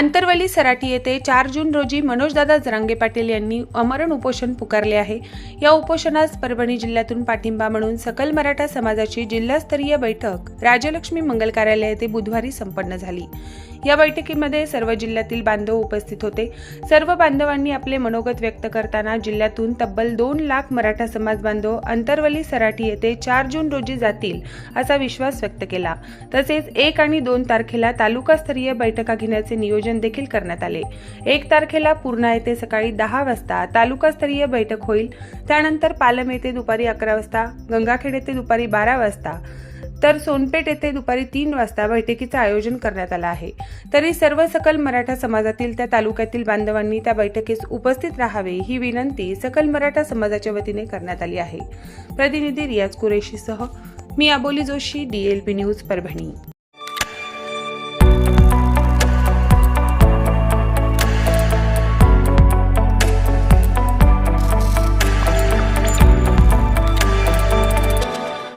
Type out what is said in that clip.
अंतरवली सराटी येथे चार जून रोजी मनोजदादा जरांगे पाटील यांनी अमरण उपोषण पुकारले आहे. या उपोषणास परभणी जिल्ह्यातून पाठिंबा म्हणून सकल मराठा समाजाची जिल्हास्तरीय बैठक राजलक्ष्मी मंगल कार्यालय येथे बुधवारी संपन्न झाली. या बैठकीमध्ये सर्व जिल्ह्यातील बांधव उपस्थित होते. सर्व बांधवांनी आपले मनोगत व्यक्त करताना जिल्ह्यातून तब्बल दोन लाख मराठा समाज बांधव अंतरवली सराठी येथे चार जून रोजी जातील असा विश्वास व्यक्त केला. तसेच एक आणि दोन तारखेला तालुकास्तरीय बैठका घेण्याचे नियोजन देखील करण्यात आले. एक तारखेला पूर्णा येथे सकाळी दहा वाजता तालुकास्तरीय बैठक होईल. त्यानंतर पालम येथे दुपारी अकरा वाजता गंगाखेड येथे दुपारी बारा वाजता तर सोनपेठ येथे दुपारी तीन वाजता बैठकीचं आयोजन करण्यात आलं आहे. तरी सर्व सकल मराठा समाजातील त्या तालुक्यातील बांधवांनी त्या बैठकीस उपस्थित राहावे ही विनंती सकल मराठा समाजाच्या वतीने करण्यात आली आहे. प्रतिनिधी रियाज कुरेशीसह मी अबोली जोशी डीएलपी न्यूज परभणी.